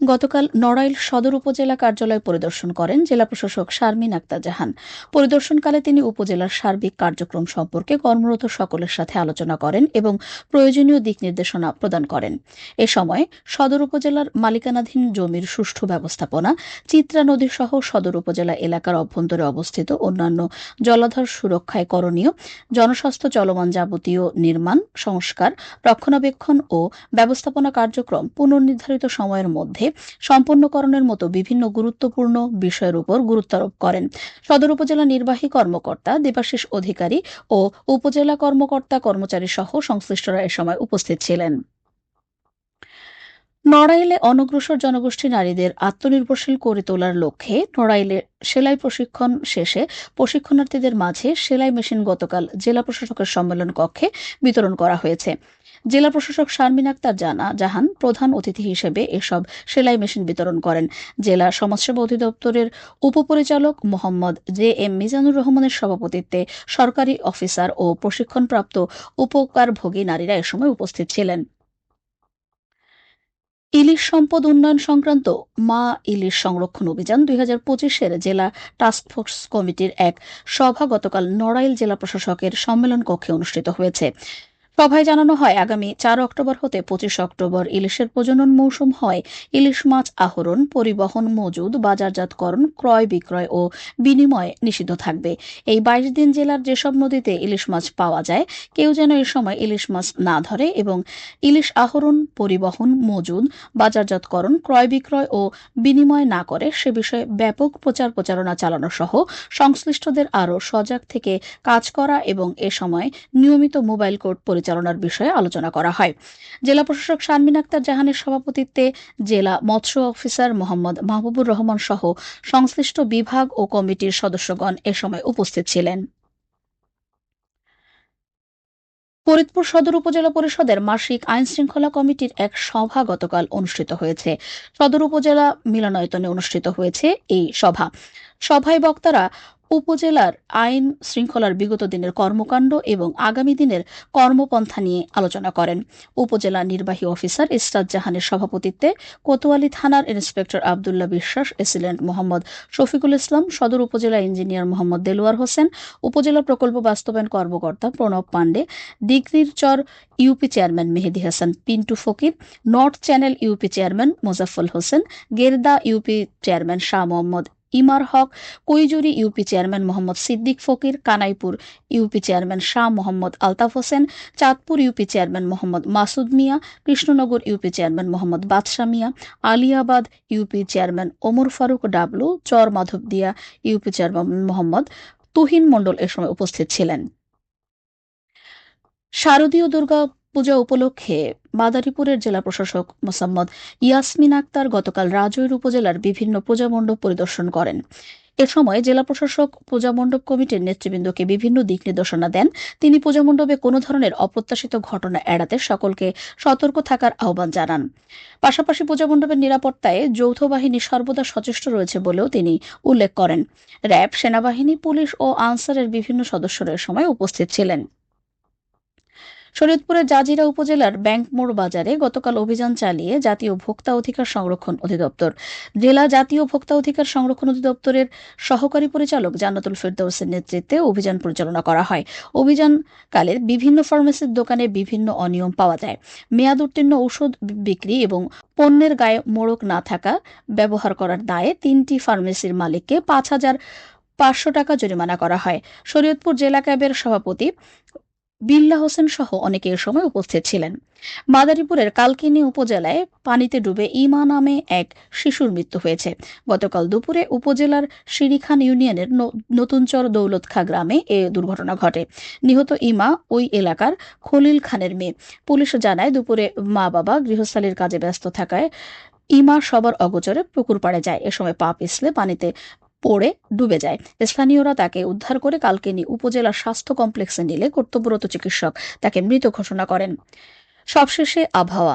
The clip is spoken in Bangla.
গতকাল নড়াইল সদর উপজেলা কার্যালয় পরিদর্শন করেন জেলা প্রশাসক শারমিন আক্তার জাহান। পরিদর্শনকালে তিনি উপজেলার সার্বিক কার্যক্রম সম্পর্কে কর্মরত সকলের সাথে আলোচনা করেন এবং প্রয়োজনীয় দিক নির্দেশনা প্রদান করেন। এ সময় সদর উপজেলার মালিকানাধীন জমির সুষ্ঠু ব্যবস্থাপনা, চিত্রা নদী সহ সদর উপজেলা এলাকার অভ্যন্তরে অবস্থিত অন্যান্য জলাধার সুরক্ষায় করণীয়, জনস্বাস্থ্য চলমান যাবতীয় নির্মাণ, সংস্কার, রক্ষণাবেক্ষণ ও ব্যবস্থাপনা কার্যক্রম পুনর্নির্ধারিত সময়ের মধ্যে সম্পন্নকরণের মতো বিভিন্ন গুরুত্বপূর্ণ বিষয়ের উপর গুরুত্বারোপ করেন। সদর উপজেলা নির্বাহী কর্মকর্তা, দেবাশিস অধিকারী ও উপজেলা কর্মকর্তা কর্মচারী সহ সংশ্লিষ্টরা এ সময় উপস্থিত ছিলেন। নড়াইলে অনগ্রসর জনগোষ্ঠী নারীদের আত্মনির্ভরশীল করে তোলার লক্ষ্যে নড়াইলে সেলাই প্রশিক্ষণ শেষে প্রশিক্ষণার্থীদের মাঝে সেলাই মেশিন গতকাল জেলা প্রশাসকের সম্মেলন কক্ষে বিতরণ করা হয়েছে। জেলা প্রশাসক শারমিন আক্তার জানা জাহান প্রধান অতিথি হিসেবে এসব সেলাই মেশিন বিতরণ করেন। জেলা সমাজসেবা অধিদপ্তরের উপপরিচালক মোহাম্মদ জে এম মিজানুর রহমানের সভাপতিত্বে সরকারি অফিসার ও প্রশিক্ষণপ্রাপ্ত উপকারভোগী নারীরা এ সময় উপস্থিত ছিলেন। ইলিশ সম্পদ উন্নয়ন সংক্রান্ত মা ইলিশ সংরক্ষণ অভিযান দুই হাজার পঁচিশের জেলা টাস্কফোর্স কমিটির এক সভা গতকাল নড়াইল জেলা প্রশাসকের সম্মেলন কক্ষে অনুষ্ঠিত হয়েছে। সভায় জানানো হয়, আগামী চার অক্টোবর হতে পঁচিশ অক্টোবর ইলিশের প্রজনন মৌসুম হয়। ইলিশ মাছ আহরণ, পরিবহন মজুদ, বাজারজাতকরণ, ক্রয় বিক্রয় ও বিনিময় নিষিদ্ধ থাকবে। এই বাইশ দিন জেলার যেসব নদীতে ইলিশ মাছ পাওয়া যায়, কেউ যেন এ সময় ইলিশ মাছ না ধরে এবং ইলিশ আহরণ, পরিবহন মজুদ, বাজারজাতকরণ, ক্রয় বিক্রয় ও বিনিময় না করে সে বিষয়ে ব্যাপক প্রচার প্রচারণা চালানো সহ সংশ্লিষ্টদের আরও সজাগ থেকে কাজ করা এবং এ সময় নিয়মিত মোবাইল কোর্ট পরিচালনার বিষয়ে আলোচনা করা হয়। জেলা প্রশাসক শারমিন আক্তার জাহানের সভাপতিত্বে জেলা মৎস্য অফিসার মোহাম্মদ মাহবুবুর রহমান সহ সংশ্লিষ্ট বিভাগ ও কমিটির সদস্যগণ এ সময় উপস্থিত ছিলেন। ফরিদপুর সদর উপজেলা পরিষদের মাসিক আইন শৃঙ্খলা কমিটির এক সভা গতকাল অনুষ্ঠিত হয়েছে। সদর উপজেলা মিলনায়তনে অনুষ্ঠিত হয়েছে এই সভা। সভায় বক্তারা উপজেলার আইন শৃঙ্খলার বিগত দিনের কর্মকাণ্ড এবং আগামী দিনের কর্মপন্থা নিয়ে আলোচনা করেন। উপজেলা নির্বাহী অফিসার ইস্তাদ জাহানের সভাপতিত্বে কোতোয়ালি থানার ইন্সপেক্টর আবদুল্লাহ বিশ্বাস এসিলেন্ট মোহাম্মদ শফিকুল ইসলাম, সদর উপজেলা ইঞ্জিনিয়ার মোহাম্মদ দেলোয়ার হোসেন, উপজেলা প্রকল্প বাস্তবায়ন কর্মকর্তা Pranab Pandey Digrir Char UP chairman Mehedi Hasan, Pintu Fakir, north channel UP chairman Mozaffal Hossain, Gerda UP chairman Shah Mohammad Imar Haque, Koijuri UP chairman Mohammad Siddique Fakir, Kanaipur UP chairman Shah Mohammad Altaf Hossain, Chandpur UP chairman Mohammad Masud Mia, Krishnanagar UP chairman Mohammad Badsha Mia, Aliabad UP chairman Omar Faruk Dablu Char Madhabdia UP chairman Mohammad Tuhin Mondal এ সময় উপস্থিত ছিলেন। শারদীয় দুর্গা পূজা উপলক্ষে মাদারীপুরের জেলা প্রশাসক মোসাম্মদ ইয়াসমিন আক্তার গতকাল রাজৈর উপজেলার বিভিন্ন পূজা মণ্ডপ পরিদর্শন করেন। এ সময় জেলা প্রশাসক পূজা মণ্ডপ কমিটির নেতৃবৃন্দকে বিভিন্ন দিক নির্দেশনা দেন। তিনি পূজা মণ্ডপে কোনো ধরনের অপ্রত্যাশিত ঘটনা এড়াতে সকলকে সতর্ক থাকার আহ্বান জানান। পাশাপাশি পূজা মণ্ডপের নিরাপত্তায় যৌথ বাহিনী সর্বদা সচেষ্ট রয়েছে বলেও তিনি উল্লেখ করেন। র্যাব, সেনাবাহিনী, পুলিশ ও আনসারের বিভিন্ন সদস্যরা সময় উপস্থিত ছিলেন। শরীয়তপুরের জাজিরা উপজেলার ব্যাংকমোড় বাজারে গতকাল অভিযান চালিয়ে জাতীয় ভোক্তা অধিকার সংরক্ষণ অধিদপ্তর। জেলা জাতীয় ভোক্তা অধিকার সংরক্ষণ অধিদপ্তরের সহকারী পরিচালক জান্নাতুল ফেরদৌসের নেতৃত্বে অভিযান পরিচালনা করা হয়। অভিযানকালে বিভিন্ন ফার্মেসির দোকানে বিভিন্ন অনিয়ম পাওয়া যায়। মেয়াদ উত্তীর্ণ ঔষধ বিক্রি এবং পণ্যের গায়ে মোড়ক না থাকা ব্যবহার করার দায়ে তিনটি ফার্মেসির মালিককে পাঁচ হাজার পাঁচশো টাকা জরিমানা করা হয়। শরীয়তপুর জেলা ক্যাবের সভাপতি বিল্লা হোসেন সহ অনেকে এ সময় উপস্থিত ছিলেন। মাদারীপুরের কালকিনি উপজেলায় পানিতে ডুবে ইমা নামে এক শিশুর মৃত্যু হয়েছে। গতকাল দুপুরে উপজেলার শিরিখান ইউনিয়নের নতুনচর দৌলতখা গ্রামে এ দুর্ঘটনা ঘটে। নিহত ইমা ওই এলাকার খলিল খানের মেয়ে। পুলিশ জানায়, দুপুরে মা বাবা গৃহস্থালীর কাজে ব্যস্ত থাকায় ইমা সবার অগোচরে পুকুর পাড়ে যায়। এ সময় পা পিছলে পানিতে পড়ে ডুবে যায়। স্থানীয়রা তাকে উদ্ধার করে কালকেনি উপজেলা স্বাস্থ্য কমপ্লেক্সে নিলে কর্তব্যরত চিকিৎসক তাকে মৃত ঘোষণা করেন। সবশেষে আবহাওয়া।